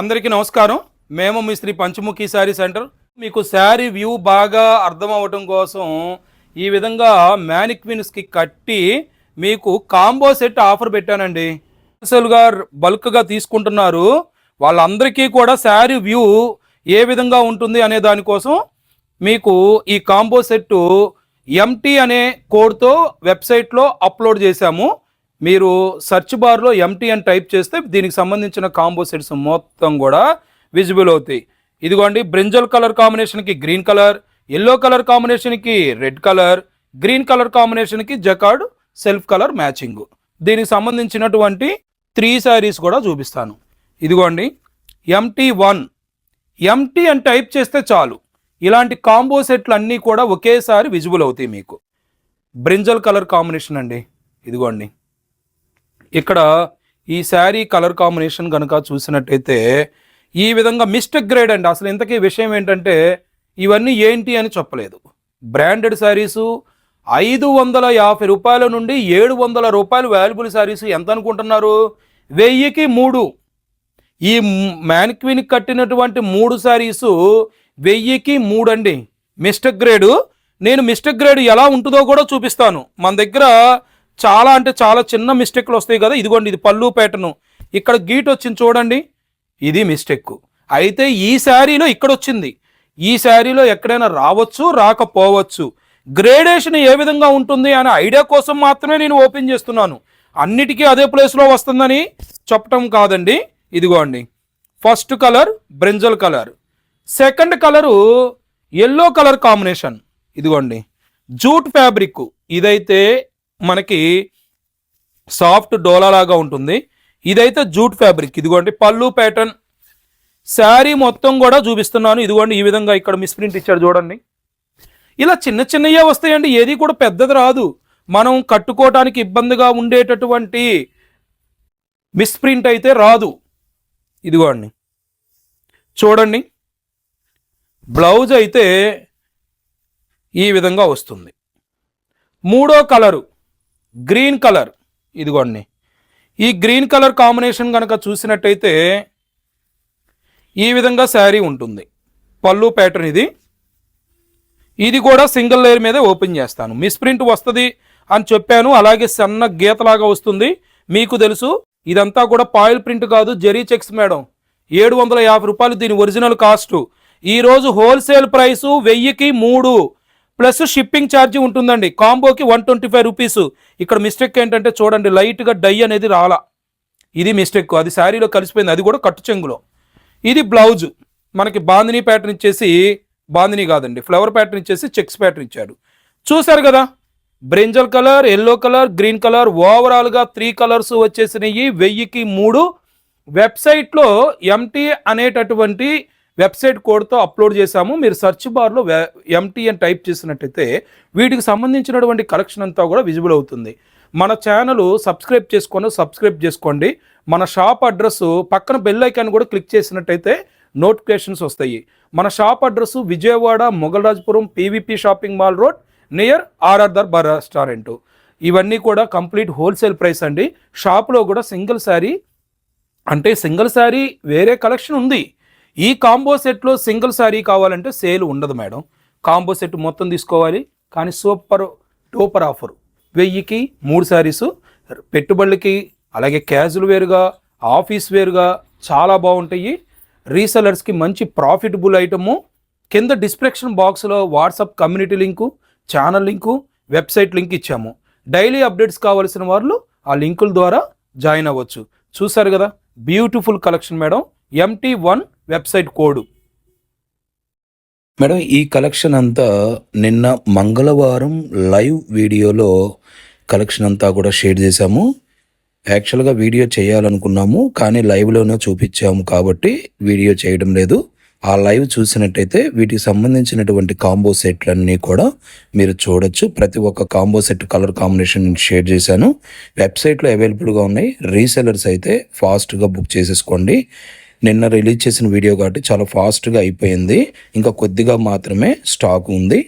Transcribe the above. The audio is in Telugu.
అందరికీ నమస్కారం. మేము మీ శ్రీ పంచముఖి శారీ సెంటర్. మీకు శారీ వ్యూ బాగా అర్థం అవ్వటం కోసం ఈ విధంగా మ్యానిక్విన్స్కి కట్టి మీకు కాంబో సెట్ ఆఫర్ పెట్టానండి. హోల్సేల్గా బల్క్గా తీసుకుంటున్నారు. వాళ్ళందరికీ కూడా శారీ వ్యూ ఏ విధంగా ఉంటుంది అనే దానికోసం మీకు ఈ కాంబో సెట్టు ఎంటీ అనే కోడ్తో వెబ్సైట్లో అప్లోడ్ చేశాము. మీరు సెర్చ్ బార్లో ఎంటీ అని టైప్ చేస్తే దీనికి సంబంధించిన కాంబో సెట్స్ మొత్తం కూడా విజిబుల్ అవుతాయి. ఇదిగోండి బ్రింజల్ కలర్ కాంబినేషన్కి గ్రీన్ కలర్ ఎల్లో కలర్ కాంబినేషన్కి రెడ్ కలర్ గ్రీన్ కలర్ కాంబినేషన్కి జకార్డ్ సెల్ఫ్ కలర్ మ్యాచింగ్ దీనికి సంబంధించినటువంటి త్రీ శారీస్ కూడా చూపిస్తాను. ఇదిగోండి ఎంటీ వన్ ఎంటీ అని టైప్ చేస్తే చాలు. ఇలాంటి కాంబో సెట్లు అన్నీ కూడా ఒకేసారి విజిబుల్ అవుతాయి మీకు. బ్రింజల్ కలర్ కాంబినేషన్ అండి. ఇదిగోండి ఇక్కడ ఈ శారీ కలర్ కాంబినేషన్ కనుక చూసినట్టయితే ఈ విధంగా మిస్టేక్ గ్రేడ్ అండి. అసలు ఇంతకీ విషయం ఏంటంటే ఇవన్నీ ఏంటి అని చెప్పలేదు. బ్రాండెడ్ శారీసు ఐదు వందల యాభై రూపాయల నుండి ఏడు వందల రూపాయలు వాల్యుబుల్ శారీస్ ఎంత అనుకుంటున్నారు? వెయ్యికి మూడు. ఈ మ్యాన్క్విన్ కట్టినటువంటి మూడు శారీసు వెయ్యికి మూడు అండి మిస్టేక్ గ్రేడు. నేను మిస్టేక్ గ్రేడ్ ఎలా ఉంటుందో కూడా చూపిస్తాను. మన దగ్గర చాలా అంటే చాలా చిన్న మిస్టేక్లు వస్తాయి కదా. ఇదిగోండి ఇది పళ్ళు ప్యాటర్ను ఇక్కడ గీట్ వచ్చింది చూడండి. ఇది మిస్టేక్ అయితే ఈ శారీలో ఇక్కడ వచ్చింది. ఈ శారీలో ఎక్కడైనా రావచ్చు రాకపోవచ్చు. గ్రేడేషన్ ఏ విధంగా ఉంటుంది అనే ఐడియా కోసం మాత్రమే నేను ఓపెన్ చేస్తున్నాను. అన్నిటికీ అదే ప్లేస్లో వస్తుందని చెప్పటం కాదండి. ఇదిగోండి. First colour brinjal colour second colour yellow colour combination ఇదిగోండి. జూట్ ఫ్యాబ్రిక్ ఇదైతే మనకి సాఫ్ట్ డోలా లాగా ఉంటుంది. ఇదైతే జూట్ ఫ్యాబ్రిక్. ఇదిగోండి పళ్ళు ప్యాటర్న్. శారీ మొత్తం కూడా చూపిస్తున్నాను. ఇదిగోండి ఈ విధంగా ఇక్కడ మిస్ప్రింట్ ఇచ్చాడు చూడండి. ఇలా చిన్న చిన్నయే వస్తాయండి. ఏది కూడా పెద్దది రాదు. మనం కట్టుకోవటానికి ఇబ్బందిగా ఉండేటటువంటి మిస్ప్రింట్ అయితే రాదు. ఇదిగోండి. చూడండి. బ్లౌజ్ అయితే ఈ విధంగా వస్తుంది. మూడో కలరు. Green colour. ఇదిగోండి. ఈ గ్రీన్ కలర్ కాంబినేషన్ కనుక చూసినట్టయితే ఈ విధంగా శారీ ఉంటుంది. పళ్ళు ప్యాటర్న్ ఇది. ఇది కూడా సింగిల్ లేయర్ మీదే ఓపెన్ చేస్తాను. మిస్ప్రింట్ వస్తుంది అని చెప్పాను. అలాగే సన్న గీతలాగా వస్తుంది. మీకు తెలుసు ఇదంతా కూడా పాయిల్ ప్రింట్ కాదు. Zari checks madam. ఏడు వందల యాభై రూపాయలు దీని ఒరిజినల్ కాస్టు. ఈరోజు హోల్సేల్ ప్రైసు వెయ్యికి మూడు. ప్లస్ షిప్పింగ్ ఛార్జీ ఉంటుందండి. కాంబోకి వన్ ట్వంటీ ఫైవ్ రూపీస్. ఇక్కడ మిస్టేక్ ఏంటంటే చూడండి లైట్గా డై అనేది రాలా. ఇది మిస్టేక్. అది శారీలో కలిసిపోయింది. అది కూడా కట్టు చెంగులో. ఇది బ్లౌజ్. మనకి బాందినీ ప్యాటర్న్ ఇచ్చేసి బాందిని కాదండి. ఫ్లవర్ ప్యాటర్న్ ఇచ్చేసి చెక్స్ ప్యాటర్న్ ఇచ్చాడు చూశారు కదా? Brinjal colour yellow colour green colour ఓవరాల్గా త్రీ కలర్స్ వచ్చేసినాయి. వెయ్యికి మూడు. వెబ్సైట్లో ఎంటీ అనేటటువంటి వెబ్సైట్ కోడ్తో అప్లోడ్ చేశాము. మీరు సెర్చ్ బార్లో ఎంటీ అని టైప్ చేసినట్టయితే వీటికి సంబంధించినటువంటి కలెక్షన్ అంతా కూడా విజిబుల్ అవుతుంది. మన ఛానల్ సబ్స్క్రైబ్ చేసుకొని సబ్స్క్రైబ్ చేసుకోండి. మన షాప్ అడ్రస్ పక్కన బెల్ ఐకాన్ కూడా క్లిక్ చేసినట్టయితే నోటిఫికేషన్స్ వస్తాయి. మన shop address Vijayawada Mogalrajpuram PVP shopping mall road near RR Durbar restaurant. ఇవన్నీ కూడా కంప్లీట్ హోల్సేల్ ప్రైస్ అండి. షాప్లో కూడా సింగిల్ శారీ అంటే సింగిల్ శారీ వేరే కలెక్షన్ ఉంది. ఈ కాంబో సెట్లో సింగిల్ శారీ కావాలంటే సేల్ ఉండదు మేడం. కాంబో సెట్ మొత్తం తీసుకోవాలి. కానీ సూపర్ టూపర్ ఆఫర్. వెయ్యికి మూడు శారీస్ పెట్టుబడులకి అలాగే క్యాజువల్ వేరుగా ఆఫీస్ వేరుగా చాలా బాగుంటాయి. రీసెలర్స్కి మంచి ప్రాఫిటబుల్ ఐటము. కింద డిస్క్రిప్షన్ బాక్స్లో WhatsApp community link channel link website link ఇచ్చాము. డైలీ అప్డేట్స్ కావాల్సిన వాళ్ళు ఆ లింకుల ద్వారా జాయిన్ అవ్వచ్చు. చూసారు కదా? Beautiful collection madam. MT one website code. Madam ఈ కలెక్షన్ అంతా నిన్న మంగళవారం లైవ్ వీడియోలో కలెక్షన్ అంతా కూడా షేర్ చేశాము. యాక్చువల్గా వీడియో చేయాలనుకున్నాము కానీ లైవ్లోనే చూపించాము కాబట్టి వీడియో చేయడం లేదు. ఆ లైవ్ చూసినట్టయితే వీటికి సంబంధించినటువంటి కాంబో సెట్లన్నీ కూడా మీరు చూడొచ్చు. ప్రతి ఒక్క combo set colour combination share చేశాను. వెబ్సైట్లో అవైలబుల్గా ఉన్నాయి. రీసెలర్స్ అయితే ఫాస్ట్గా బుక్ చేసేసుకోండి. నిన్న రిలీజ్ చేసిన వీడియో కాబట్టి చాలా ఫాస్ట్గా అయిపోయింది. ఇంకా కొద్దిగా మాత్రమే స్టాక్ ఉంది.